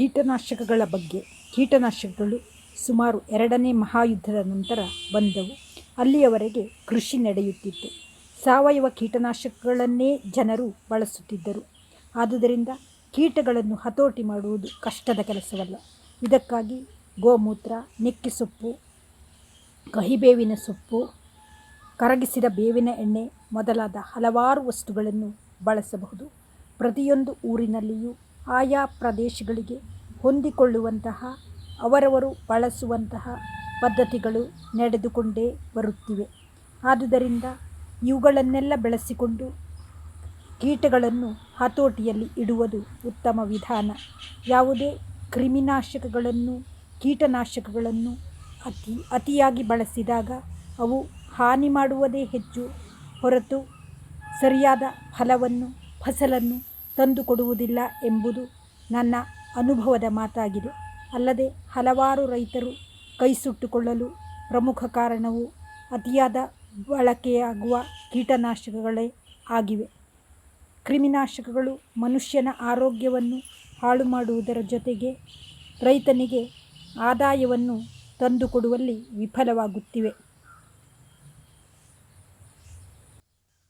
ಕೀಟನಾಶಕಗಳ ಬಗ್ಗೆ ಕೀಟನಾಶಕಗಳು ಸುಮಾರು ಎರಡನೇ ಮಹಾಯುದ್ಧದ ನಂತರ ಬಂದವು. ಅಲ್ಲಿಯವರೆಗೆ ಕೃಷಿ ನಡೆಯುತ್ತಿತ್ತು. ಸಾವಯವ ಕೀಟನಾಶಕಗಳನ್ನೇ ಜನರು ಬಳಸುತ್ತಿದ್ದರು. ಆದುದರಿಂದ ಕೀಟಗಳನ್ನು ಹತೋಟಿ ಮಾಡುವುದು ಕಷ್ಟದ ಕೆಲಸವಲ್ಲ. ಇದಕ್ಕಾಗಿ ಗೋಮೂತ್ರ ನೆಕ್ಕೆಸೊಪ್ಪು ಕಹಿಬೇವಿನ ಸೊಪ್ಪು, ಕರಗಿಸಿದ ಬೇವಿನ ಎಣ್ಣೆ ಮೊದಲಾದ ಹಲವಾರು ವಸ್ತುಗಳನ್ನು ಬಳಸಬಹುದು. ಪ್ರತಿಯೊಂದು ಊರಿನಲ್ಲಿಯೂ ಆಯಾ ಪ್ರದೇಶಗಳಿಗೆ ಹೊಂದಿಕೊಳ್ಳುವಂತಹ, ಅವರವರು ಬಳಸುವಂತಹ ಪದ್ಧತಿಗಳು ನಡೆದುಕೊಂಡೇ ಬರುತ್ತಿವೆ. ಆದುದರಿಂದ ಇವುಗಳನ್ನೆಲ್ಲ ಬೆಳೆಸಿಕೊಂಡು ಕೀಟಗಳನ್ನು ಹತೋಟಿಯಲ್ಲಿ ಇಡುವುದು ಉತ್ತಮ ವಿಧಾನ. ಯಾವುದೇ ಕ್ರಿಮಿನಾಶಕಗಳನ್ನು, ಕೀಟನಾಶಕಗಳನ್ನು ಅತಿ, ಅತಿಯಾಗಿ ಬಳಸಿದಾಗ ಅವು ಹಾನಿ ಮಾಡುವುದೇ ಹೆಚ್ಚು ಹೊರತು ಸರಿಯಾದ ಫಲವನ್ನು, ಫಸಲನ್ನು ತಂದುಕೊಡುವುದಿಲ್ಲ ಎಂಬುದು ನನ್ನ ಅನುಭವದ ಮಾತಾಗಿದೆ. ಅಲ್ಲದೆ ಹಲವಾರು ರೈತರು ಕೈ ಸುಟ್ಟುಕೊಳ್ಳಲು ಪ್ರಮುಖ ಕಾರಣವು ಅತಿಯಾದ ಬಳಕೆಯಾಗುವ ಕೀಟನಾಶಕಗಳೇ ಆಗಿವೆ. ಕ್ರಿಮಿನಾಶಕಗಳು ಮನುಷ್ಯನ ಆರೋಗ್ಯವನ್ನು ಹಾಳು ಮಾಡುವುದರ ಜೊತೆಗೆ ರೈತನಿಗೆ ಆದಾಯವನ್ನು ತಂದುಕೊಡುವಲ್ಲಿ ವಿಫಲವಾಗುತ್ತಿವೆ.